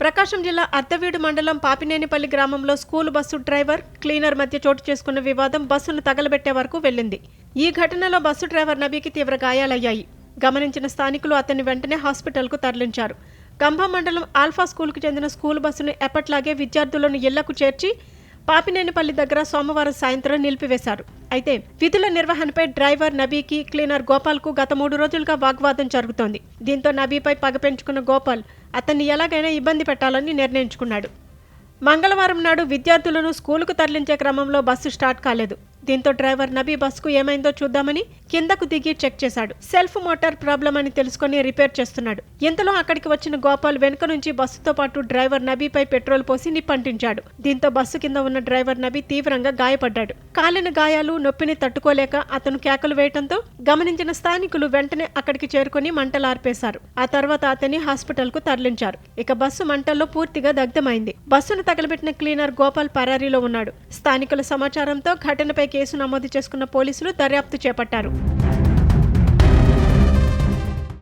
ప్రకాశం జిల్లా అర్ధవీడు మండలం పాపినేనిపల్లి గ్రామంలో స్కూల్ బస్సు డ్రైవర్ క్లీనర్ మధ్య చోటు చేసుకున్న వివాదం బస్సును తగలబెట్టే వరకు వెళ్ళింది. ఈ ఘటనలో బస్సు డ్రైవర్ నబీకి తీవ్ర గాయాలయ్యాయి. గమనించిన స్థానికులు అతన్ని వెంటనే హాస్పిటల్కు తరలించారు. కంభం మండలం ఆల్ఫా స్కూల్కు చెందిన స్కూల్ బస్సును ఎప్పట్లాగే విద్యార్థులను ఇళ్ళకు చేర్చి పాపినేనిపల్లి దగ్గర సోమవారం సాయంత్రం నిలిపివేశారు. అయితే విధుల నిర్వహణపై డ్రైవర్ నబీకి క్లీనర్ గోపాల్కు గత మూడు రోజులుగా వాగ్వాదం జరుగుతోంది. దీంతో నబీపై పగ పెంచుకున్న గోపాల్ అతన్ని ఎలాగైనా ఇబ్బంది పెట్టాలని నిర్ణయించుకున్నాడు. మంగళవారం నాడు విద్యార్థులను స్కూలుకు తరలించే క్రమంలో బస్సు స్టార్ట్ కాలేదు. దీంతో డ్రైవర్ నబీ బస్కు ఏమైందో చూద్దామని కిందకు దిగి చెక్ చేశాడు. సెల్ఫ్ మోటార్ ప్రాబ్లం అని తెలుసుకొని రిపేర్ చేస్తున్నాడు. ఇంతలో అక్కడికి వచ్చిన గోపాల్ వెనుక నుంచి బస్సుతో పాటు డ్రైవర్ నబీపై పెట్రోల్ పోసి నిప్పంటించాడు. దీంతో బస్సు కింద ఉన్న డ్రైవర్ నబీ తీవ్రంగా గాయపడ్డాడు. కాలిన గాయాలు నొప్పిని తట్టుకోలేక అతను కేకలు వేయటంతో గమనించిన స్థానికులు వెంటనే అక్కడికి చేరుకుని మంటలు ఆర్పేశారు. ఆ తర్వాత అతన్ని హాస్పిటల్కు తరలించారు. ఇక బస్సు మంటల్లో పూర్తిగా దగ్ధమైంది. బస్సును తగలబెట్టిన క్లీనర్ గోపాల్ పరారీలో ఉన్నాడు. స్థానికుల సమాచారంతో ఘటనపై కేసు నమోదు చేసుకున్న పోలీసులు దర్యాప్తు చేపట్టారు.